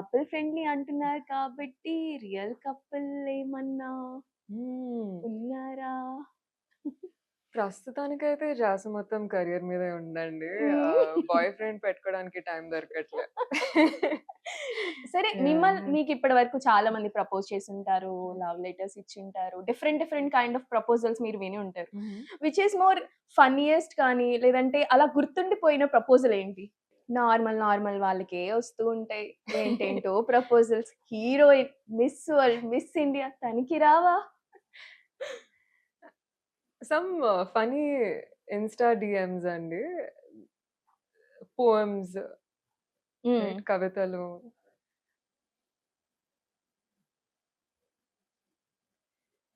Couple friendly అంటున్నారు కాబట్టి real couple ఏమన్నా. ఉన్నారా? ప్రస్తుతానికైతే ధ్యాస మొత్తం కెరియర్ మీదే ఉందండి. బాయ్ ఫ్రెండ్ పెట్టుకోవడానికి టైం దొరకట్లే. సరే మిమ్మల్ యాహ్! మీకు ఇప్పటి వరకు చాలా మంది ప్రపోజ్ చేసుంటారు. Love letters ఇచ్చుంటారు. Different different kind of proposals మీరు విని ఉంటారు. విచ్ ఈస్ మోర్ ఫన్నీయెస్ట్ కానీ లేదంటే అలా గుర్తుండిపోయిన ప్రపోజల్ ఏంటి? నార్మల్ నార్మల్ వాళ్ళకే వస్తూ ఉంటాయి. ఏంటేంటో proposals. Heroine, miss world, miss India తనకి రావా? సమ్ ఫన్నీ ఇన్‌స్టా డీఎమ్స్ అండి. రైట్ కవితలు.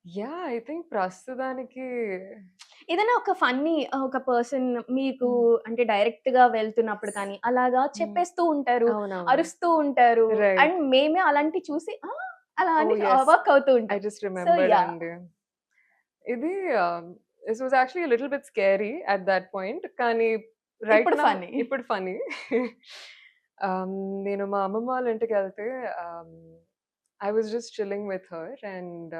యాహ్! ఐ థింక్ ప్రస్తుతానికి ఏదైనా ఒక ఫన్నీ ఒక పర్సన్ మీకు. అంటే డైరెక్ట్‌గా వెళ్తున్నప్పుడు కానీ అలాగా. చెప్పేస్తూ ఉంటారు. అరుస్తూ ఉంటారు. అండ్ మేమే అలాంటివి చూసి! అలా అని. వర్క్ అవుతూ ఐ ఉంటాం. Just so remembered yeah! అండి. ఇది this was actually little bit scary at that point. కానీ రైట్ ఇప్పుడు నౌ ఫన్నీ. ఇప్పుడు ఫన్నీ. ఆహ్, నేను మా అమ్మమ్మ వాళ్ళ ఇంటికెళ్తే ఆహ్, I was just chilling with her and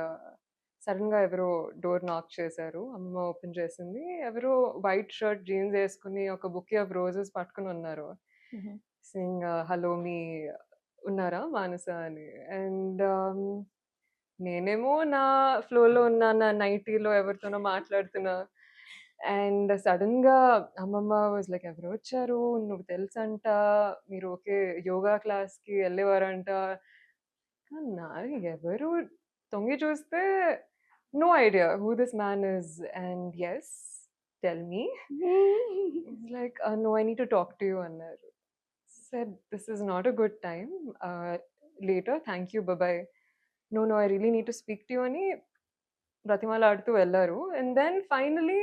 సడెన్‌గా ఎవరో డోర్ నాక్ చేశారు. అమ్మమ్మ ఓపెన్ చేసింది. ఎవరో వైట్ షర్ట్, జీన్స్ ఏసుకొని ఒక బొకే ఆఫ్ రోజెస్ పట్టుకొని ఉన్నారు. సేయింగ్ హలో మీ ఉన్నారా మానస అని. అండ్ ఆహ్, నేనేమో నా ఫ్లోలో ఉన్నా. నా నైటీలో ఎవరితోనో మాట్లాడుతున్నా. అండ్ సడెన్‌గా అమ్మమ్మ వాస్ లైక్ ఎవరో వచ్చారు. నువ్వు తెలుసంట. మీరు ఒకే యోగా క్లాస్‌కి ఎళ్ళేవారంట. నా ఎవరు తొంగి చూస్తే no idea who this man is and yes tell me. Is like ah, no I need to talk to you అన్నారు. Said this is not a good time. Ah, later thank you bye bye. No no I really need to speak to you అని బ్రతిమాలాడుతూ వెళ్ళారు. And then finally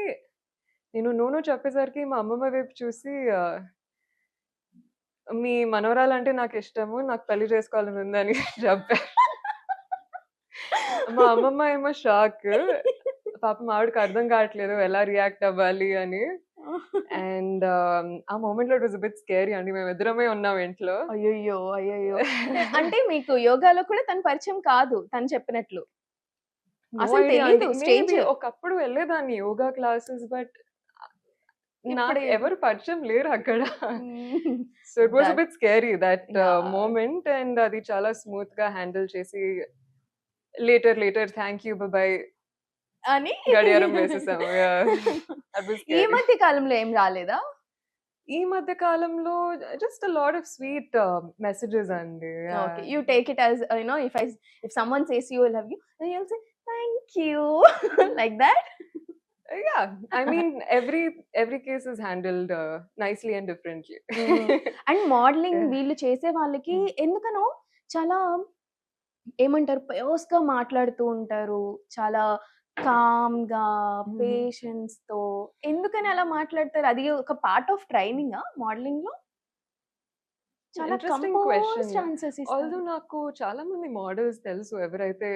నేను no no చెప్పేసరికి మా అమ్మమ్మ వైపు చూసి మీ మనవరాలంటే నాకిష్టము. నాకు పెళ్ళి చేసుకోవాలని ఉందని చెప్పారు. మా అమ్మమ్మ ఏమో షాక్. పాపం ఆవిడకి అర్థం కావట్లేదు ఎలా రియాక్ట్ అవ్వాలి అని. అండ్ ఆ మొమెంట్‌లో it was a bit scary అండి. మేమిద్దరమే ఉన్నాం ఇంట్లో. అయ్యయ్యో! అయ్యయ్యో! అంటే మీకు యోగాలో కూడా తను పరిచయం కాదు. తను చెప్పినట్లు. అసలు. ఒకప్పుడు వెళ్ళేదాన్ని యోగా క్లాసెస్ బట్ నాకు ఇప్పుడే ఎవరు పరిచయం లేరు అక్కడ. So it that bit scary that! Moment and అది చాలా స్మూత్‌గా హ్యాండిల్ చేసి later later thank you bye bye అని గడియారం వేసేసాము. దట్ ఈ. మధ్య కాలంలో ఏం రాలేదా? ఈ మధ్య కాలంలో just lot of sweet messages అండి. You take it as you know if I if someone says you love you then you will say thank you like that? Yeah! I mean every every case is handled nicely and differently. And modelling! వీళ్ళు చేసే వాళ్ళకి హ్మ్. ఎందుకనో చాలా ఏమంటారు పయోస్‌గా మాట్లాడుతూ ఉంటారు. చాలా కామ్‌గా. పేషెన్స్‌తో ఎందుకని అలా మాట్లాడతారు? అది ఒక పార్ట్ ఆఫ్ ట్రైనింగా? చాలా క్వెషన్. Composed answers although. నాకు చాలా మంది మోడల్స్ తెలుసు ఎవరైతే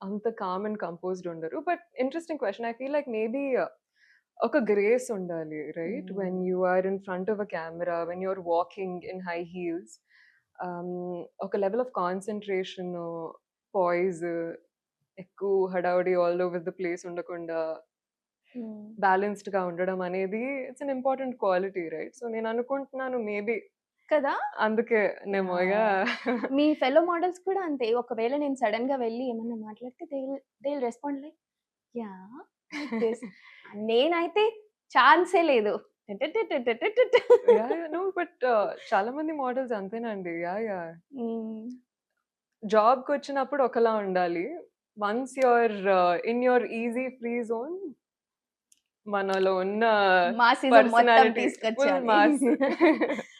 అంత కామ్ అండ్ కంపోజ్డ్ ఉండరు. But interesting question. I feel like maybe ఒక గ్రేస్ ఉండాలి right? When. You are in front of a camera, when you are walking in high heels ఒక లెవెల్ ఆఫ్ కాన్సంట్రేషన్, పాయిజ్ ఎక్కువ హడావిడి all over the place ఉండకుండా హ్మ్. బ్యాలెన్స్‌డ్‌గా ఉండడం అనేది it's an important quality right? So నేను అనుకుంటున్నాను మేబీ కదా! యాహ్! యాహ్! మీ ఫెలో మోడల్స్ కూడా అంతే. ఒకవేళ నేను సడెన్‌గా వెళ్ళి ఏమన్నా మాట్లాడితే they they respond like this. నేనైతే ఛాన్సే లేదు. బట్ చాలా మంది మోడల్స్ అంతేనండి. యాహ్! యాహ్! హ్మ్. జాబ్‌కొచ్చినప్పుడు ఒకలా ఉండాలి. Once you are in your easy free zone మనలో ఉన్న పర్సనాలిటీ.